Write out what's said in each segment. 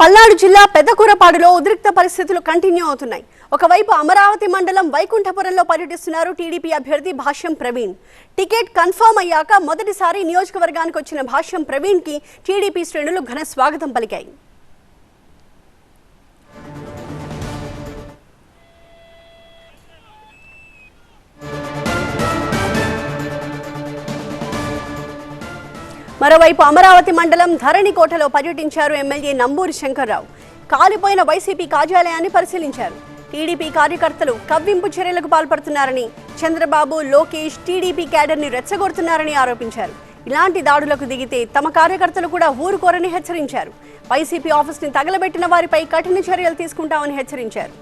పల్నాడు జిల్లా పెద్దకూరపాడులో ఉద్రిక్త పరిస్థితులు కంటిన్యూ అవుతున్నాయి. ఒకవైపు అమరావతి మండలం వైకుంఠపురంలో పర్యటిస్తున్నారు టీడీపీ అభ్యర్థి భాష్యం ప్రవీణ్. టికెట్ కన్ఫర్మ్ అయ్యాక మొదటిసారి నియోజకవర్గానికి వచ్చిన భాష్యం ప్రవీణ్కి టీడీపీ శ్రేణులు ఘన స్వాగతం పలికాయి. మరోవైపు అమరావతి మండలం ధరణికోటలో పర్యటించారు ఎమ్మెల్యే నంబూరి శంకర్రావు. కాలిపోయిన వైసీపీ కార్యాలయాన్ని పరిశీలించారు. టీడీపీ కార్యకర్తలు కవ్వింపు చర్యలకు పాల్పడుతున్నారని చంద్రబాబు లోకేష్ టీడీపీ క్యాడర్ని రెచ్చగొడుతున్నారని ఆరోపించారు. ఇలాంటి దాడులకు దిగితే తమ కార్యకర్తలు కూడా ఊరుకోరని హెచ్చరించారు. వైసీపీ ఆఫీస్ని తగలబెట్టిన వారిపై కఠిన చర్యలు తీసుకుంటామని హెచ్చరించారు.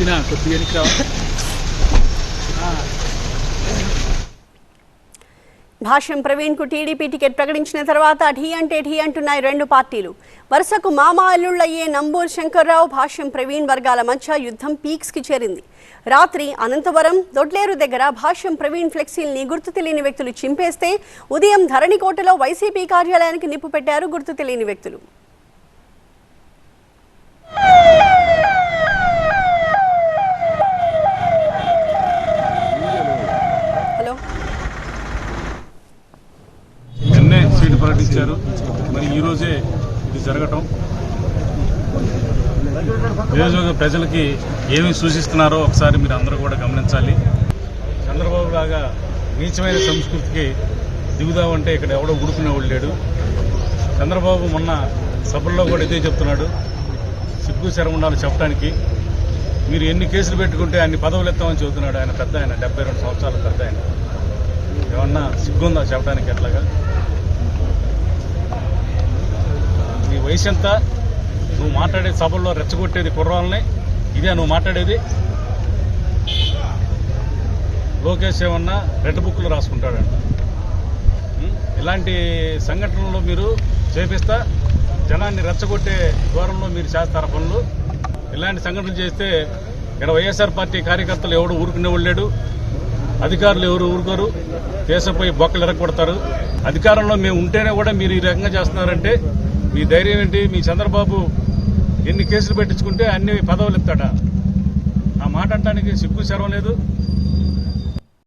సినా కొద్దిగా భాష్యం ప్రవీణ్కు టీడీపీ టికెట్ ప్రకటించిన తర్వాత ఢీ అంటే ఢీ అంటున్నాయి రెండు పార్టీలు. వరుసకు మామ అల్లుళ్ళయ్యే నంబూర్ శంకర్రావు భాష్యం ప్రవీణ్ వర్గాల మధ్య యుద్ధం పీక్స్కి చేరింది. రాత్రి అనంతవరం దొడ్లేరు దగ్గర భాష్యం ప్రవీణ్ ఫ్లెక్సీల్ని గుర్తు తెలియని వ్యక్తులు చింపేస్తే ఉదయం ధరణికోటలో వైసీపీ కార్యాలయానికి నిప్పు పెట్టారు గుర్తు తెలియని వ్యక్తులు. ప్రకటించారు. మరి ఈరోజే ఇది జరగటం. నియోజకవర్గ ప్రజలకి ఏమి సూచిస్తున్నారో ఒకసారి మీరు అందరూ కూడా గమనించాలి. చంద్రబాబు లాగా నీచమైన సంస్కృతికి దిగుదామంటే ఇక్కడ ఎవడో ఉడుకునే లేడు. చంద్రబాబు మొన్న సభల్లో కూడా ఇదే చెప్తున్నాడు. సిగ్గు శరం ఉండాలి చెప్పడానికి. మీరు ఎన్ని కేసులు పెట్టుకుంటే అన్ని పదవులు ఎత్తామని చెబుతున్నాడు ఆయన పెద్ద ఆయన. డెబ్బై రెండు సంవత్సరాల పెద్ద ఆయన. ఏమన్నా సిగ్గుందా చెప్పడానికి ఎట్లాగా వయసు ఎంత నువ్వు మాట్లాడే సభల్లో రెచ్చగొట్టేది కుర్రాలని ఇదే నువ్వు మాట్లాడేది. లోకేష్ ఏమన్నా రెడ్ బుక్లు రాసుకుంటాడంట ఇలాంటి సంఘటనలు మీరు చేపిస్తా జనాన్ని రెచ్చగొట్టే దూరంలో మీరు చేస్తారు పనులు? ఇలాంటి సంఘటనలు చేస్తే ఇక్కడ వైఎస్ఆర్ పార్టీ కార్యకర్తలు ఎవడు ఊరుకునేవాళ్ళు లేడు అధికారులు ఎవరు ఊరుకోరు దేశంపై బొక్కలు ఎరగొడతారు. అధికారంలో మేము ఉంటేనే కూడా మీరు ఈ రకంగా చేస్తున్నారంటే మీ ధైర్యం ఏంటి? మీ చంద్రబాబు ఎన్ని కేసులు పెట్టించుకుంటే అన్ని పదవులు ఇస్తాడా? ఆ మాట అంటానికి సిగ్గు శరం లేదు.